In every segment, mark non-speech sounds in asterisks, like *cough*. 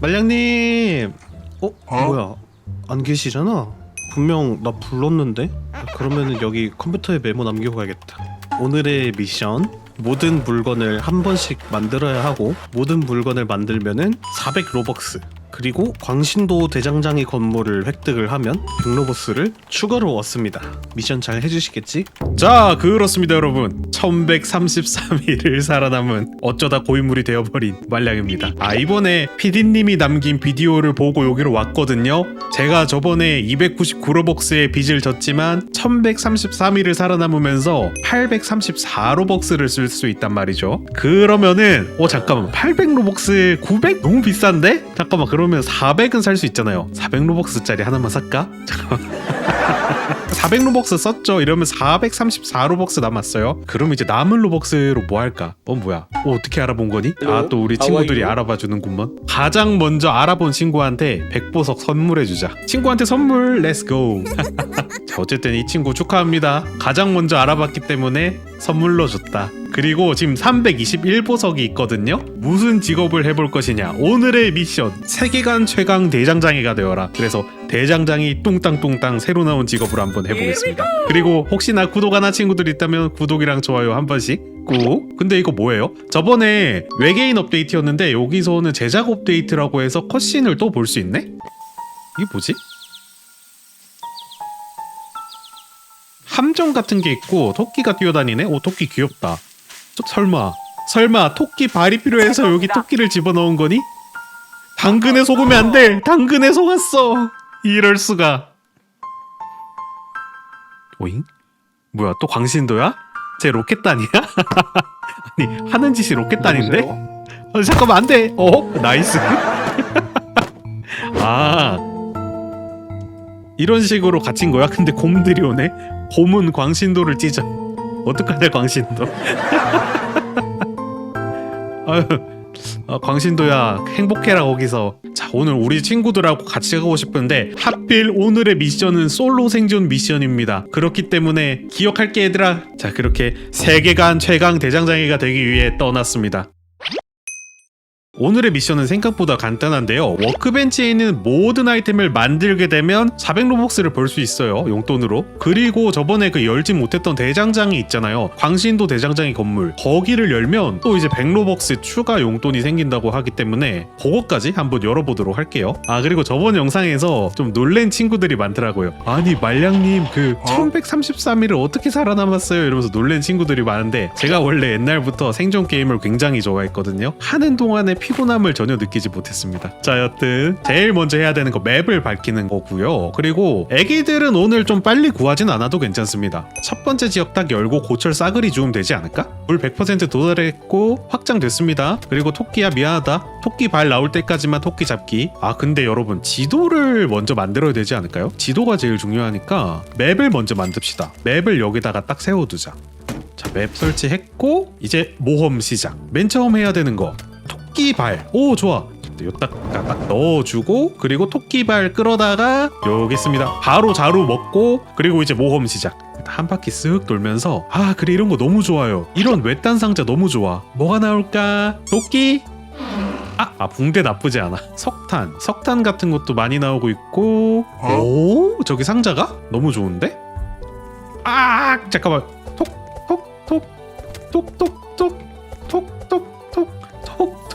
말량님. 어? 뭐야? 안 계시잖아. 분명 나 불렀는데. 그러면은 여기 컴퓨터에 메모 남기고 가야겠다. 오늘의 미션. 모든 물건을 한 번씩 만들어야 하고 모든 물건을 만들면은 400 로벅스 그리고 광신도 대장장이 건물을 획득을 하면 100 로벅스를 추가로 얻습니다. 미션 잘 해주시겠지? 자 그렇습니다 여러분 1133일을 살아남은 어쩌다 고인물이 되어버린 말량입니다 아 이번에 PD님이 남긴 비디오를 보고 여기로 왔거든요 제가 저번에 299로벅스의 빚을 졌지만 1133일을 살아남으면서 834로벅스를 쓸 수 있단 말이죠 그러면은 어 잠깐만 800로벅스 900? 너무 비싼데? 잠깐만 그 러면 400은 살 수 있잖아요. 400 로벅스짜리 하나만 살까? 잠깐만. *laughs* 400 로벅스 썼죠? 이러면 434 로벅스 남았어요. 그럼 이제 남은 로벅스로 뭐 할까? 어 뭐야? 어, 어떻게 알아본 거니? 아 또 우리 친구들이 알아봐 주는구먼. 가장 먼저 알아본 친구한테 백보석 선물해 주자. 친구한테 선물 렛츠고 *laughs* 자 어쨌든 이 친구 축하합니다. 가장 먼저 알아봤기 때문에 선물로 줬다 그리고 지금 321보석이 있거든요 무슨 직업을 해볼 것이냐 오늘의 미션 세계관 최강 대장장이가 되어라 그래서 대장장이 뚱땅뚱땅 새로 나온 직업으로 한번 해보겠습니다 그리고 혹시나 구독 안 한 친구들 있다면 구독이랑 좋아요 한 번씩 꾹 근데 이거 뭐예요? 저번에 외계인 업데이트였는데 여기서는 제작 업데이트라고 해서 컷신을 또 볼 수 있네? 이게 뭐지? 함정 같은 게 있고 토끼가 뛰어다니네? 오 토끼 귀엽다 저, 설마 설마 토끼 발이 필요해서 여기 토끼를 집어넣은 거니? 당근에 속으면 안 돼! 당근에 속았어! 이럴 수가 오잉? 뭐야 또 광신도야? 쟤 로켓단이야? *laughs* 아니 하는 짓이 로켓단인데? 어, 잠깐만 안 돼 어? 나이스 *laughs* 아 이런 식으로 갇힌 거야? 근데 곰들이 오네 곰은 광신도를 찢어 어떡하냐 광신도. *laughs* 아유 아, 광신도야 행복해라 거기서. 자 오늘 우리 친구들하고 같이 가고 싶은데 하필 오늘의 미션은 솔로 생존 미션입니다. 그렇기 때문에 기억할게 얘들아. 자 그렇게 세계관 최강 대장장이가 되기 위해 떠났습니다 오늘의 미션은 생각보다 간단한데요. 워크벤치에 있는 모든 아이템을 만들게 되면 400로벅스를 벌 수 있어요. 용돈으로. 그리고 저번에 그 열지 못했던 대장장이 있잖아요. 광신도 대장장이 건물. 거기를 열면 또 이제 100로벅스 추가 용돈이 생긴다고 하기 때문에 그거까지 한번 열어보도록 할게요. 아 그리고 저번 영상에서 좀 놀랜 친구들이 많더라고요. 아니 말량님 그 1133일을 어떻게 살아남았어요? 이러면서 놀랜 친구들이 많은데 제가 원래 옛날부터 생존 게임을 굉장히 좋아했거든요. 하는 동안에 피 곤함을 전혀 느끼지 못했습니다. 자, 여튼 제일 먼저 해야 되는 거 맵을 밝히는 거고요. 그리고 애기들은 오늘 좀 빨리 구하진 않아도 괜찮습니다. 첫 번째 지역 딱 열고 고철 싸그리 주면 되지 않을까? 물 100% 도달했고 확장됐습니다. 그리고 토끼야 미안하다. 토끼 발 나올 때까지만 토끼 잡기. 아 근데 여러분 지도를 먼저 만들어야 되지 않을까요? 지도가 제일 중요하니까 맵을 먼저 만듭시다. 맵을 여기다가 딱 세워두자. 자, 맵 설치했고 이제 모험 시작. 맨 처음 해야 되는 거 토끼발. 오 좋아. 요딱 딱 넣어주고 그리고 토끼발 끌어다가 여기 있습니다. 바로 자루 먹고 그리고 이제 모험 시작. 한 바퀴 쓱 돌면서 아 그래 이런 거 너무 좋아요. 이런 외딴 상자 너무 좋아. 뭐가 나올까? 토끼? 아, 아 붕대 나쁘지 않아. 석탄, 석탄 같은 것도 많이 나오고 있고. 오, 저기 상자가 너무 좋은데? 아, 잠깐만. 톡 톡 톡 톡 톡톡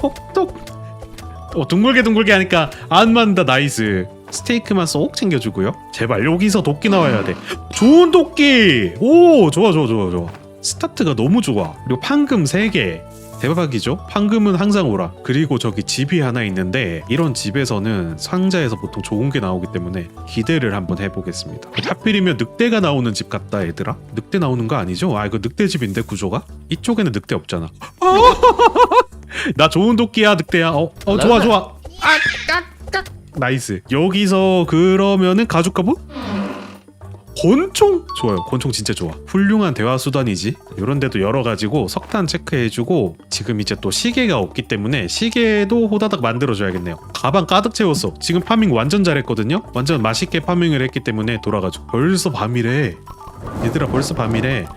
톡톡톡톡톡. 어, 둥글게 둥글게 하니까 안 맞는다. 나이스. 스테이크만 쏙 챙겨주고요. 제발 여기서 도끼 나와야 돼. 좋은 도끼. 오, 좋아 좋아 좋아 좋아. 스타트가 너무 좋아. 그리고 판금 3개. 대박이죠? 판금은 항상 오라. 그리고 저기 집이 하나 있는데 이런 집에서는 상자에서 보통 좋은 게 나오기 때문에 기대를 한번 해보겠습니다. 하필이면 늑대가 나오는 집 같다 얘들아. 늑대 나오는 거 아니죠? 아 이거 늑대 집인데 구조가? 이쪽에는 늑대 없잖아. *laughs* 나 좋은 도끼야 늑대야. 어, 어 좋아 좋아. 아 깍 깍 나이스. 여기서 그러면은 가죽 가부? 권총 좋아요. 권총 진짜 좋아. 훌륭한 대화 수단이지. 이런 데도 열어 가지고 석탄 체크해 주고 지금 이제 또 시계가 없기 때문에 시계도 호다닥 만들어 줘야겠네요. 가방 가득 채웠어. 지금 파밍 완전 잘했거든요. 완전 맛있게 파밍을 했기 때문에 돌아가죠. 벌써 밤이래. 얘들아 벌써 밤이래.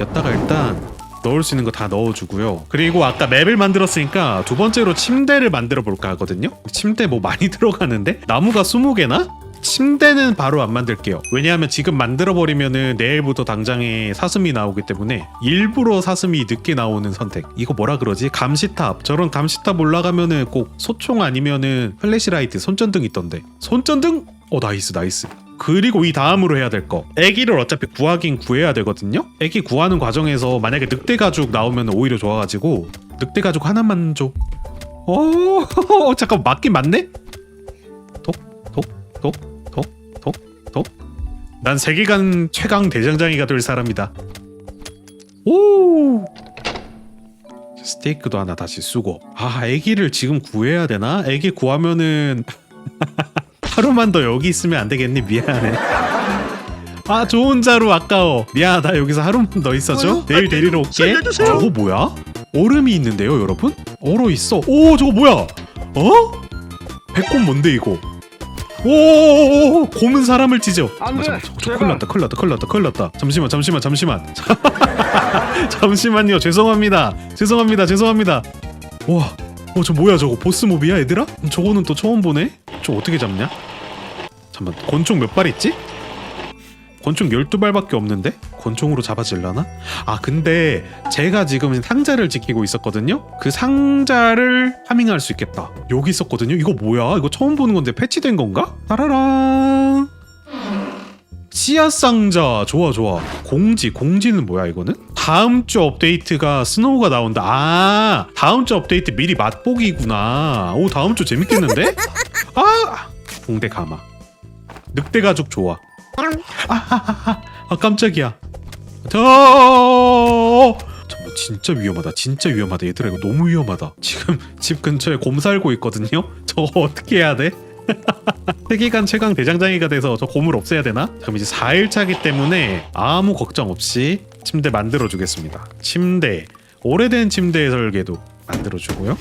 여tta가 일단 넣을 수 있는 거 다 넣어주고요. 그리고 아까 맵을 만들었으니까 두 번째로 침대를 만들어 볼까 하거든요. 침대 뭐 많이 *laughs* 들어가는데 나무가 20개나? 침대는 바로 안 만들게요. 왜냐하면 지금 만들어 버리면은 내일부터 당장에 사슴이 나오기 때문에 일부러 사슴이 늦게 나오는 선택. 이거 뭐라 그러지? 감시탑. 저런 감시탑 올라가면은 꼭 소총 아니면은 플래시라이트, 손전등 있던데. 손전등? 어 나이스 나이스. 그리고 이 다음으로 해야 될 거. 애기를 어차피 구하긴 구해야 되거든요. 애기 구하는 과정에서 만약에 늑대 가죽 나오면 오히려 좋아가지고 늑대 가죽 하나만 줘. *laughs* 오 잠깐 맞긴 맞네? 난 세계관 최강 대장장이가 될 사람이다. 오 스테이크도 하나 다시 쓰고 아 애기를 지금 구해야 되나? 애기 구하면은 *laughs* 하루만 더 여기 있으면 안 되겠니? 미안해. 아 좋은 자루 아까워. 미안하다 여기서 하루만 더 있어줘. 내일 아, 데리러 올게. 살려주세요. 저거 뭐야? 얼음이 있는데요, 여러분? 얼어 있어. 오 저거 뭐야? 어? 배꼽 뭔데 이거? 오 곰은 사람을 찢어. 안 돼, 잠깐만, 저- 저 제발. 큰일 났다, 큰일 났다, 큰일 났다, 큰일 났다. 잠시만, 잠시만, 잠시만. *laughs* 잠시만요, 죄송합니다, 죄송합니다, 죄송합니다. 와, 어, 저 뭐야 저거 보스 몹이야, 얘들아? 저거는 또 처음 보네. 저 어떻게 잡냐? 잠만, 권총 몇발 있지? 권총 12발밖에 없는데? 권총으로 잡아질라나? 아 근데 제가 지금 상자를 지키고 있었거든요? 그 상자를 파밍할 수 있겠다 여기 있었거든요? 이거 뭐야? 이거 처음 보는 건데 패치된 건가? 따라랑 씨앗 상자 좋아 좋아 공지 공지는 뭐야 이거는? 다음 주 업데이트가 스노우가 나온다 아 다음 주 업데이트 미리 맛보기구나 오 다음 주 재밌겠는데? 아 붕대 가마 늑대 가죽 좋아 아 깜짝이야. 저, 저뭐 진짜 위험하다. 진짜 위험하다. 얘들아 이거 너무 위험하다. 지금 집 근처에 곰 살고 있거든요. 저거 어떻게 해야 돼? *laughs* 세계관 최강 대장장이가 돼서 저 곰을 없애야 되나? 그럼 이제 4일 차기 때문에 아무 걱정 없이 침대 만들어 주겠습니다. 침대 오래된 침대 설계도 만들어 주고요.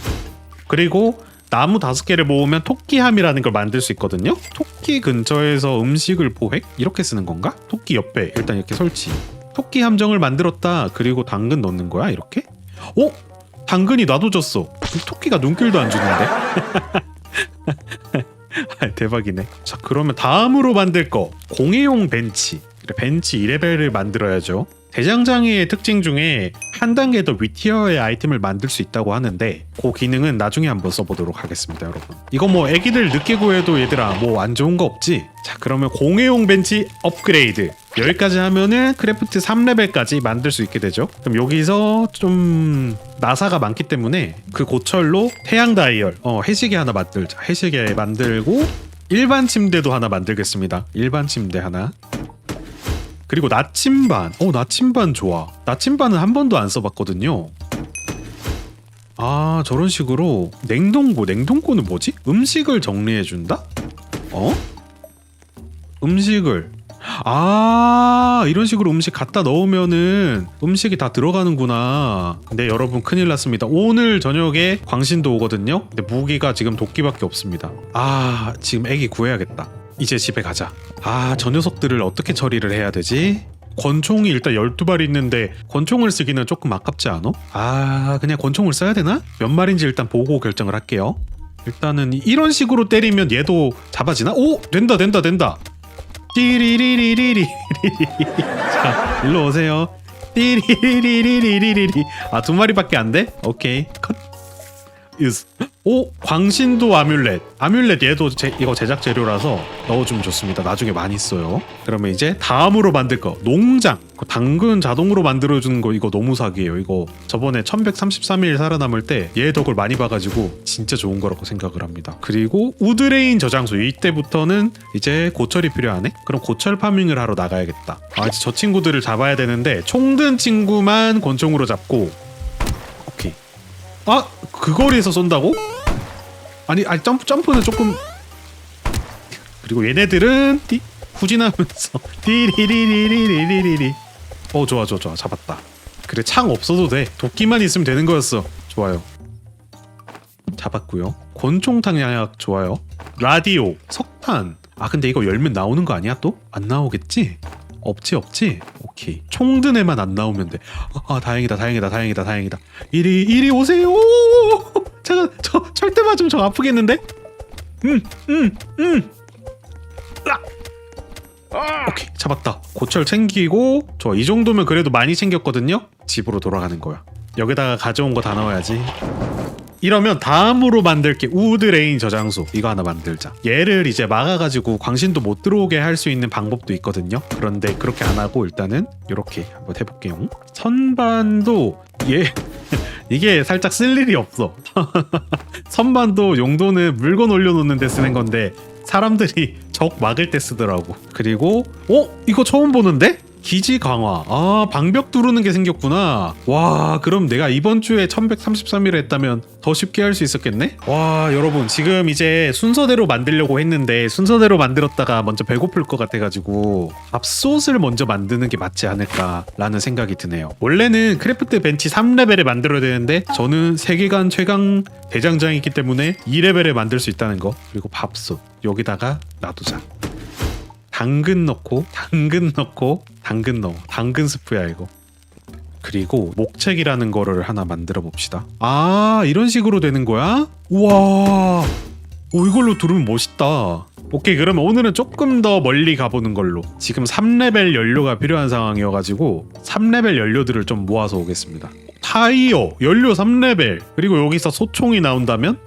그리고 나무 다섯 개를 모으면 토끼함이라는 걸 만들 수 있거든요. 토끼 근처에서 음식을 포획 이렇게 쓰는 건가? 토끼 옆에 일단 이렇게 설치. 토끼 함정을 만들었다. 그리고 당근 넣는 거야 이렇게? 어? 당근이 놔둬졌어. 토끼가 눈길도 안 주는데? *laughs* 아, 대박이네. 자 그러면 다음으로 만들 거 공예용 벤치. 벤치 2레벨을 만들어야죠. 대장장이의 특징 중에 한 단계 더 위티어의 아이템을 만들 수 있다고 하는데 그 기능은 나중에 한번 써보도록 하겠습니다 여러분. 이거 뭐 애기들 늦게 구해도 얘들아 뭐 안 좋은 거 없지? 자 그러면 공예용 벤치 업그레이드. 여기까지 하면은 크래프트 3레벨까지 만들 수 있게 되죠. 그럼 여기서 좀 나사가 많기 때문에 그 고철로 태양 다이얼 어 해시계 하나 만들자. 해시계 만들고 일반 침대도 하나 만들겠습니다. 일반 침대 하나 그리고 나침반. 어, 나침반 좋아. 나침반은 한 번도 안 써봤거든요. 아, 저런 식으로 냉동고. 냉동고는 뭐지? 음식을 정리해준다? 어? 음식을. 아, 이런 식으로 음식 갖다 넣으면은 음식이 다 들어가는구나. 근데 여러분 큰일 났습니다. 오늘 저녁에 광신도 오거든요. 근데 무기가 지금 도끼밖에 없습니다. 아, 지금 애기 구해야겠다. 이제 집에 가자. 아, 저 녀석들을 어떻게 처리를 해야 되지? 권총이 일단 12발 있는데 권총을 쓰기는 조금 아깝지 않아? 아, 그냥 권총을 써야 되나? 몇 마리인지 일단 보고 결정을 할게요. 일단은 이런 식으로 때리면 얘도 잡아지나? 오! 된다 된다 된다. 띠리리리리리리리. *laughs* 자, 일로 오세요. 띠리리리리리리리. 아, 두 마리밖에 안 돼? 오케이. 컷. 으스. 오 광신도 아뮬렛. 아뮬렛 얘도 제, 이거 제작 재료라서 넣어주면 좋습니다. 나중에 많이 써요. 그러면 이제 다음으로 만들 거. 농장. 그 당근 자동으로 만들어주는 거 이거 너무 사기예요. 이거 저번에 1133일 살아남을 때 얘 덕을 많이 봐가지고 진짜 좋은 거라고 생각을 합니다. 그리고 우드레인 저장소. 이때부터는 이제 고철이 필요하네? 그럼 고철 파밍을 하러 나가야겠다. 아 이제 저 친구들을 잡아야 되는데 총든 친구만 권총으로 잡고. 오케이. 아, 그 거리에서 쏜다고? 아니, 아니 점프 점프는 조금 그리고 얘네들은 띠 후진하면서 *laughs* 띠리리리리리리리. 어, 좋아, 좋아, 좋아, 잡았다. 그래, 창 없어도 돼. 도끼만 있으면 되는 거였어. 좋아요. 잡았고요. 권총탕 양약 좋아요. 라디오, 석탄. 아, 근데 이거 열면 나오는 거 아니야 또? 안 나오겠지? 없지 없지 오케이 총 든 애만 안 나오면 돼 아, 아, 다행이다 다행이다 다행이다 다행이다 이리 이리 오세요 잠깐 저 절대 맞으면 저 아프겠는데? 음 음음. 오케이 잡았다. 고철 챙기고 좋아 이 정도면 그래도 많이 챙겼거든요? 집으로 돌아가는 거야. 여기다가 가져온 거 다 넣어야지 이러면 다음으로 만들 게 우드 레인 저장소. 이거 하나 만들자. 얘를 이제 막아가지고 광신도 못 들어오게 할 수 있는 방법도 있거든요. 그런데 그렇게 안 하고 일단은 이렇게 한번 해볼게요. 선반도 얘 *laughs* 이게 살짝 쓸 일이 없어. *laughs* 선반도 용도는 물건 올려놓는 데 쓰는 건데 사람들이 *laughs* 적 막을 때 쓰더라고. 그리고 어? 이거 처음 보는데? 기지 강화. 아 방벽 뚫는 게 생겼구나. 와 그럼 내가 이번 주에 1133일 했다면 더 쉽게 할 수 있었겠네? 와 여러분 지금 이제 순서대로 만들려고 했는데 순서대로 만들었다가 먼저 배고플 것 같아가지고 밥솥을 먼저 만드는 게 맞지 않을까라는 생각이 드네요. 원래는 크래프트 벤치 3레벨에 만들어야 되는데 저는 세계관 최강 대장장이기 때문에 2레벨에 만들 수 있다는 거. 그리고 밥솥. 여기다가 놔두자. 당근 넣고 당근 넣고 당근 넣어. 당근 스프야 이거. 그리고 목책이라는 거를 하나 만들어 봅시다. 아 이런 식으로 되는 거야? 우와. 오 이걸로 두르면 멋있다. 오케이 그러면 오늘은 조금 더 멀리 가보는 걸로. 지금 3레벨 연료가 필요한 상황이어가지고 3레벨 연료들을 좀 모아서 오겠습니다. 타이어 연료 3레벨. 그리고 여기서 소총이 나온다면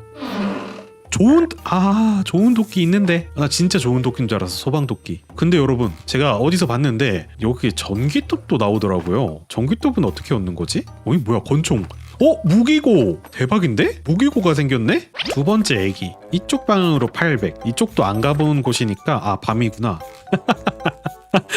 좋은 아 좋은 도끼 있는데. 나 진짜 좋은 도끼인 줄 알았어. 소방 도끼. 근데 여러분 제가 어디서 봤는데 여기 전기톱도 나오더라고요. 전기톱은 어떻게 얻는 거지? 어이 뭐야 권총. 어 무기고. 대박인데? 무기고가 생겼네? 두 번째 애기. 이쪽 방향으로 800 이쪽도 안 가본 곳이니까 아 밤이구나. *laughs*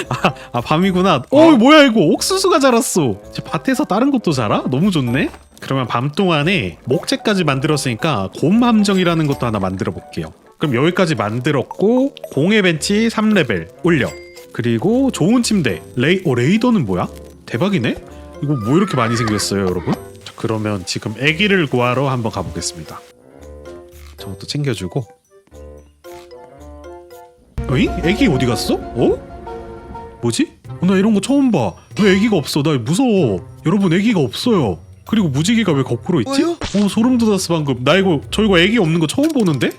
아, 아 밤이구나. 어 뭐야 이거. 옥수수가 자랐어. 제 밭에서 다른 것도 자라? 너무 좋네 그러면 밤 동안에 목재까지 만들었으니까 곰 함정이라는 것도 하나 만들어 볼게요. 그럼 여기까지 만들었고 공예 벤치 3레벨 올려. 그리고 좋은 침대 레이 어 레이더는 뭐야? 대박이네. 이거 뭐 이렇게 많이 생겼어요, 여러분? 자, 그러면 지금 아기를 구하러 한번 가보겠습니다. 저것도 챙겨주고. 어이? 아기 어디 갔어? 어? 뭐지? 어, 나 이런 거 처음 봐. 왜 아기가 없어? 나 무서워. 여러분 아기가 없어요. 그리고 무지개가 왜 거꾸로 있지? 뭐요? 오 소름 돋았어 방금. 나 이거 저 이거 애기 없는 거 처음 보는데?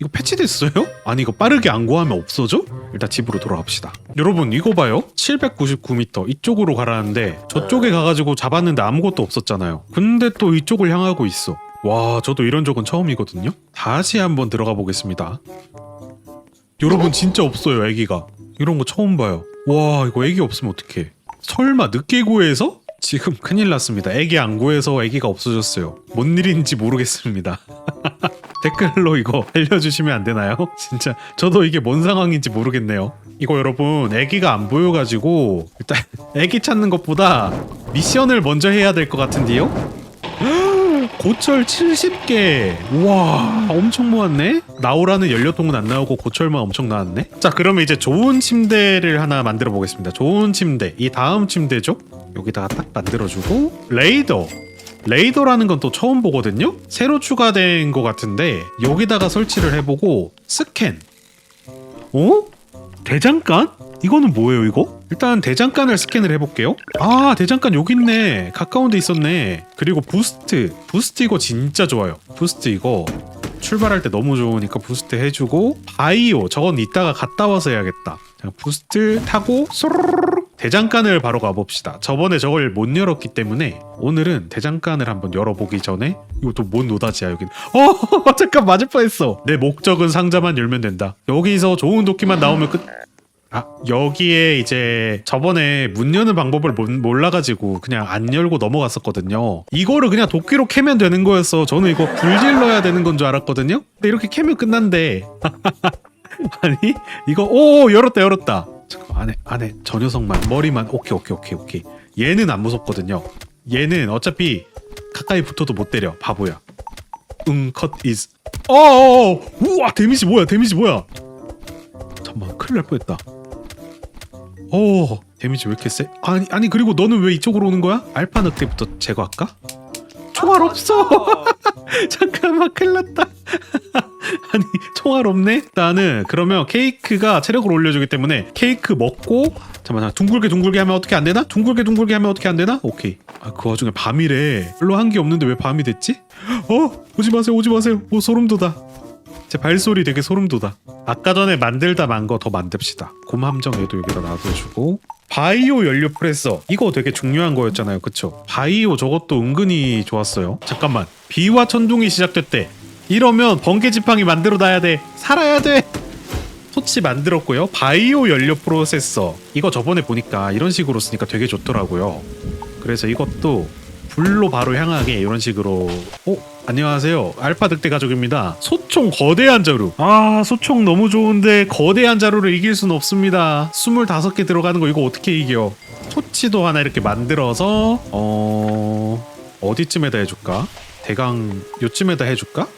이거 패치됐어요? 아니 이거 빠르게 안 구하면 없어져? 일단 집으로 돌아갑시다. 여러분 이거 봐요. 799m 이쪽으로 가라는데 저쪽에 가가지고 잡았는데 아무것도 없었잖아요. 근데 또 이쪽을 향하고 있어. 와 저도 이런 적은 처음이거든요. 다시 한번 들어가 보겠습니다. 여러분 진짜 없어요 애기가. 이런 거 처음 봐요. 와 이거 애기 없으면 어떡해. 설마 늦게 구해서? 지금 큰일 났습니다. 애기 안 구해서 애기가 없어졌어요. 뭔 일인지 모르겠습니다. *laughs* 댓글로 이거 알려주시면 안 되나요? *laughs* 진짜 저도 이게 뭔 상황인지 모르겠네요. 이거 여러분 애기가 안 보여가지고 일단 *laughs* 애기 찾는 것보다 미션을 먼저 해야 될 것 같은데요? 고철 70개. 우와 엄청 모았네. 나오라는 연료통은 안 나오고 고철만 엄청 나왔네. 자 그러면 이제 좋은 침대를 하나 만들어 보겠습니다. 좋은 침대. 이 다음 침대죠? 여기다가 딱 만들어주고. 레이더. 레이더라는 건 또 처음 보거든요? 새로 추가된 것 같은데 여기다가 설치를 해보고 스캔. 어? 대장간? 이거는 뭐예요 이거? 일단 대장간을 스캔을 해볼게요. 아 대장간 여기 있네. 가까운 데 있었네. 그리고 부스트. 부스트 이거 진짜 좋아요. 부스트 이거 출발할 때 너무 좋으니까 부스트 해주고 바이오 저건 이따가 갔다 와서 해야겠다. 자, 부스트 타고 대장간을 바로 가봅시다. 저번에 저걸 못 열었기 때문에 오늘은 대장간을 한번 열어보기 전에 이것도 뭔 노다지야 여긴. 어 *laughs* 잠깐 맞을 뻔했어. 내 목적은 상자만 열면 된다. 여기서 좋은 도끼만 나오면 끝 아 여기에 이제 저번에 문 여는 방법을 몰- 몰라가지고 그냥 안 열고 넘어갔었거든요. 이거를 그냥 도끼로 캐면 되는 거였어. 저는 이거 불 질러야 되는 건 줄 알았거든요. 근데 이렇게 캐면 끝난대. *laughs* 아니 이거 오 열었다 열었다. 잠깐 안에 안에 저 녀석만 머리만 오케이 오케이 오케이 오케이. 얘는 안 무섭거든요. 얘는 어차피 가까이 붙어도 못 때려. 바보야. 응컷 is. 어어. 우와 데미지 뭐야 데미지 뭐야. 잠깐만 큰일 날 뻔했다 오 데미지 왜 이렇게 세? 아니 아니 그리고 너는 왜 이쪽으로 오는 거야? 알파 늑대부터 제거할까? 총알 없어 *laughs* 잠깐만 큰일 났다 *laughs* 아니 총알 없네? 일단은 그러면 케이크가 체력을 올려주기 때문에 케이크 먹고 잠깐만 둥글게 둥글게 하면 어떻게 안 되나? 둥글게 둥글게 하면 어떻게 안 되나? 오케이 아, 그 와중에 밤이래 별로 한 게 없는데 왜 밤이 됐지? *gasps* 어 오지 마세요 오지 마세요 오 소름 돋아 제 발소리 되게 소름 돋아. 아까 전에 만들다 만 거 더 만듭시다. 곰 함정 얘도 여기다 놔둬주고. 바이오 연료 프레서. 이거 되게 중요한 거였잖아요. 그쵸? 바이오 저것도 은근히 좋았어요. 잠깐만. 비와 천둥이 시작됐대. 이러면 번개 지팡이 만들어 놔야 돼. 살아야 돼. 토치 만들었고요. 바이오 연료 프로세서. 이거 저번에 보니까 이런 식으로 쓰니까 되게 좋더라고요. 그래서 이것도 불로 바로 향하게 이런 식으로. 어? 안녕하세요. 알파 득대 가족입니다. 소총 거대한 자루. 아 소총 너무 좋은데 거대한 자루를 이길 순 없습니다. 25개 들어가는 거 이거 어떻게 이겨? 토치도 하나 이렇게 만들어서 어... 어디쯤에다 해줄까? 대강 요쯤에다 해줄까?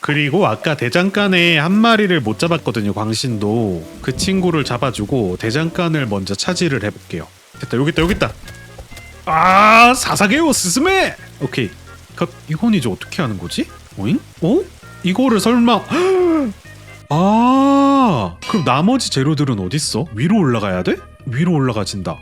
그리고 아까 대장간에 한 마리를 못 잡았거든요 광신도. 그 친구를 잡아주고 대장간을 먼저 차지를 해볼게요. 됐다 여기 있다 여기 있다 아 사사게요 스스메 오케이 그, 이건 이제 어떻게 하는 거지? 오잉? 어? 이거를 설마 *gasps* 아 그럼 나머지 재료들은 어딨어? 위로 올라가야 돼? 위로 올라가진다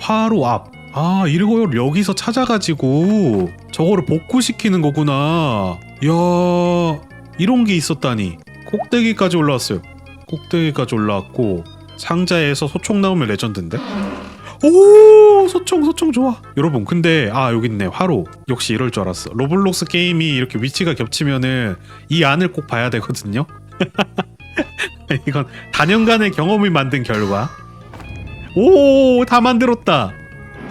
화로 앞아 이걸 여기서 찾아가지고 저거를 복구시키는 거구나 야 이런 게 있었다니 꼭대기까지 올라왔어요 꼭대기까지 올라왔고 상자에서 소총 나오면 레전드인데 오 소총 소총 좋아. 여러분 근데 아 여기 있네. 화로. 역시 이럴 줄 알았어. 로블록스 게임이 이렇게 위치가 겹치면은 이 안을 꼭 봐야 되거든요. *laughs* 이건 단연간의 경험이 만든 결과. 오 다 만들었다.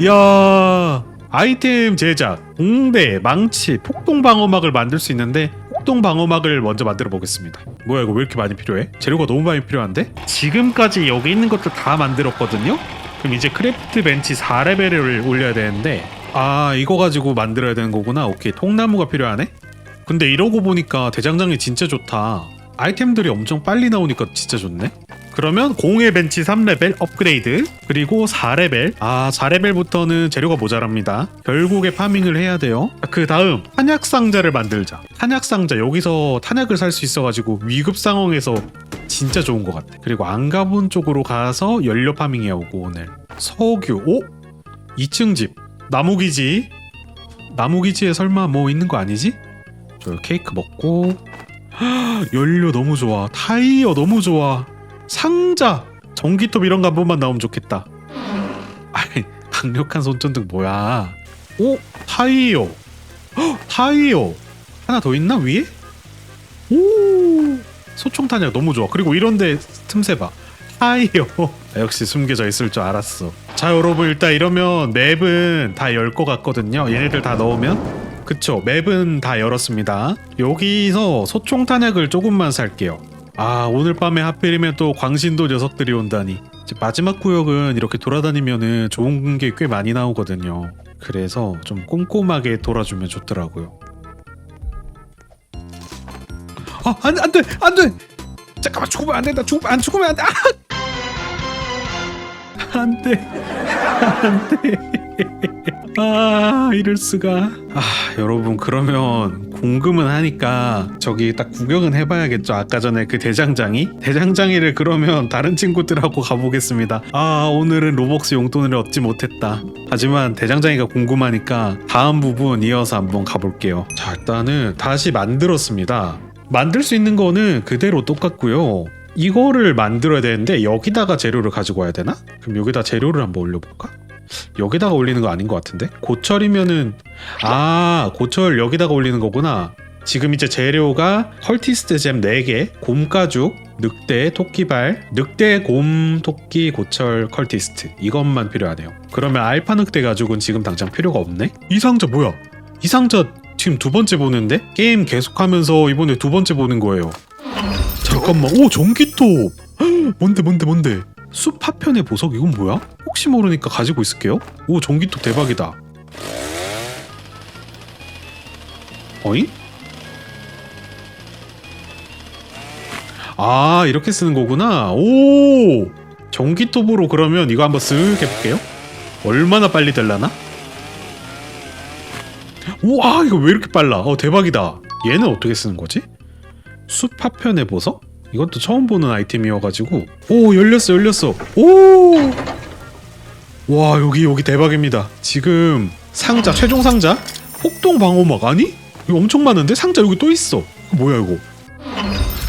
야 아이템 제작 공대 망치 폭동 방어막을 만들 수 있는데 폭동 방어막을 먼저 만들어 보겠습니다. 뭐야 이거 왜 이렇게 많이 필요해? 재료가 너무 많이 필요한데? 지금까지 여기 있는 것들 다 만들었거든요 그럼 이제 크래프트 벤치 4레벨을 올려야 되는데 아 이거 가지고 만들어야 되는 거구나. 오케이. 통나무가 필요하네? 근데 이러고 보니까 대장장이 진짜 좋다. 아이템들이 엄청 빨리 나오니까 진짜 좋네 그러면 공의 벤치 3레벨 업그레이드 그리고 4레벨. 아 4레벨부터는 재료가 모자랍니다. 결국에 파밍을 해야 돼요. 그 다음 탄약 상자를 만들자. 탄약 상자 여기서 탄약을 살 수 있어가지고 위급 상황에서 진짜 좋은 것 같아. 그리고 안 가본 쪽으로 가서 연료 파밍해 오고 오늘. 석유. 오? 2층 집. 나무기지. 나무기지에 설마 뭐 있는 거 아니지? 저 케이크 먹고. *gasps* 연료 너무 좋아. 타이어 너무 좋아 상자 전기톱 이런 거 한 번만 나오면 좋겠다. 아이 강력한 손전등 뭐야? 오 타이어. 헉, 타이어. 하나 더 있나 위에? 오 소총 탄약 너무 좋아. 그리고 이런데 틈새 봐. 타이어. 역시 숨겨져 있을 줄 알았어. 자 여러분 일단 이러면 맵은 다 열 것 같거든요. 얘네들 다 넣으면. 그쵸 맵은 다 열었습니다. 여기서 소총 탄약을 조금만 살게요 아 오늘 밤에 하필이면 또 광신도 녀석들이 온다니. 마지막 구역은 이렇게 돌아다니면은 좋은 게 꽤 많이 나오거든요. 그래서 좀 꼼꼼하게 돌아주면 좋더라고요. 아 안돼 안돼 안돼! 잠깐만 죽으면 안 된다 죽으면 안 죽으면 안돼! 아! 안돼 안돼 *laughs* 아 이럴 수가. 아 여러분 그러면 궁금은 하니까 저기 딱 구경은 해봐야겠죠. 아까 전에 그 대장장이? 대장장이를 그러면 다른 친구들하고 가보겠습니다. 아 오늘은 로벅스 용돈을 얻지 못했다. 하지만 대장장이가 궁금하니까 다음 부분 이어서 한번 가볼게요. 자 일단은 다시 만들었습니다. 만들 수 있는 거는 그대로 똑같고요. 이거를 만들어야 되는데 여기다가 재료를 가지고 와야 되나? 그럼 여기다 재료를 한번 올려볼까? 여기다가 올리는 거 아닌 것 같은데? 고철이면은 아 고철 여기다가 올리는 거구나 지금 이제 재료가 컬티스트 잼 4개 곰가죽 늑대 토끼발 늑대 곰 토끼 고철 컬티스트 이것만 필요하네요 그러면 알파 늑대 가죽은 지금 당장 필요가 없네? 이 상자 뭐야? 이 상자 지금 두 번째 보는데? 게임 계속하면서 이번에 두 번째 보는 거예요 잠깐만 오 전기톱 헉, *gasps* 뭔데 뭔데 뭔데 숲 파편의 보석 이건 뭐야? 혹시 모르니까 가지고 있을게요 오 전기톱 대박이다 어잉? 아 이렇게 쓰는 거구나 오 전기톱으로 그러면 이거 한번 쓱 해볼게요 얼마나 빨리 될라나? 우와 이거 왜 이렇게 빨라 어 대박이다 얘는 어떻게 쓰는 거지? 숲 파편의 보석? 이것도 처음 보는 아이템이어가지고 오 열렸어 열렸어 오! 와 여기 여기 대박입니다. 지금 상자 최종 상자? 폭동 방어막 아니? 이거 엄청 많은데? 상자 여기 또 있어. 뭐야 이거?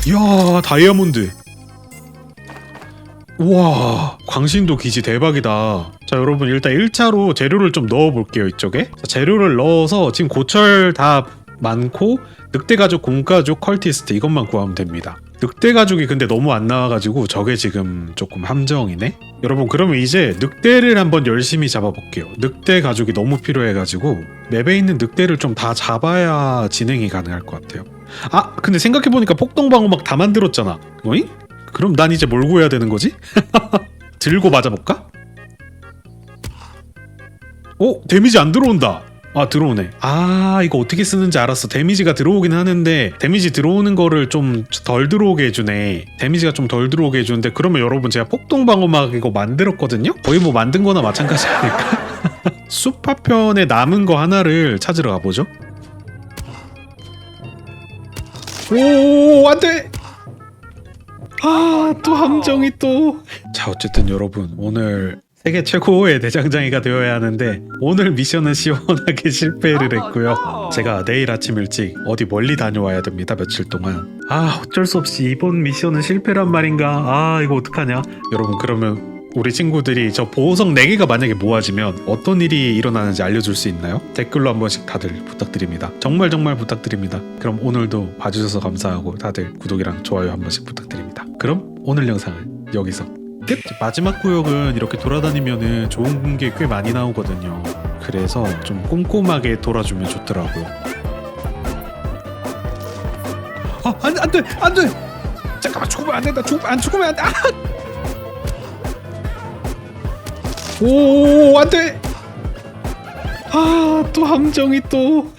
이야 다이아몬드. 우와 광신도 기지 대박이다. 자 여러분 일단 1차로 재료를 좀 넣어 볼게요 이쪽에. 자, 재료를 넣어서 지금 고철 다 많고 늑대가죽 공가죽 컬티스트 이것만 구하면 됩니다 늑대가죽이 근데 너무 안 나와가지고 저게 지금 조금 함정이네 여러분 그러면 이제 늑대를 한번 열심히 잡아볼게요 늑대가죽이 너무 필요해가지고 맵에 있는 늑대를 좀 다 잡아야 진행이 가능할 것 같아요 아 근데 생각해보니까 폭동방어막 다 만들었잖아 어잉? 그럼 난 이제 뭘 구해야 되는 거지? *laughs* 들고 맞아볼까? 오 데미지 안 들어온다 아 들어오네. 아 이거 어떻게 쓰는지 알았어. 데미지가 들어오긴 하는데 데미지 들어오는 거를 좀 덜 들어오게 해주네. 데미지가 좀 덜 들어오게 해주는데 그러면 여러분 제가 폭동 방어막 이거 만들었거든요? 거의 뭐 만든 거나 마찬가지 아닐까? *laughs* 숲파편에 남은 거 하나를 찾으러 가보죠. 오 안돼! 아 또 함정이 또. 자 어쨌든 여러분 오늘 세계 최고의 대장장이가 되어야 하는데 오늘 미션은 시원하게 실패를 했고요 제가 내일 아침 일찍 어디 멀리 다녀와야 됩니다 며칠 동안 아 어쩔 수 없이 이번 미션은 실패란 말인가 아 이거 어떡하냐 여러분 그러면 우리 친구들이 저 보호석 4개가 만약에 모아지면 어떤 일이 일어나는지 알려줄 수 있나요? 댓글로 한 번씩 다들 부탁드립니다. 정말 정말 부탁드립니다. 그럼 오늘도 봐주셔서 감사하고 다들 구독이랑 좋아요 한 번씩 부탁드립니다. 그럼 오늘 영상은 여기서 끝! 마지막 구역은 이렇게 돌아다니면은 좋은 게 꽤 많이 나오거든요. 그래서 좀 꼼꼼하게 돌아주면 좋더라고요. 아, 안, 안 돼! 안 돼! 잠깐만, 죽으면 안 된다! 죽, 안 죽으면 안 돼! 아! 오, 안 돼! 아, 또 함정이 또.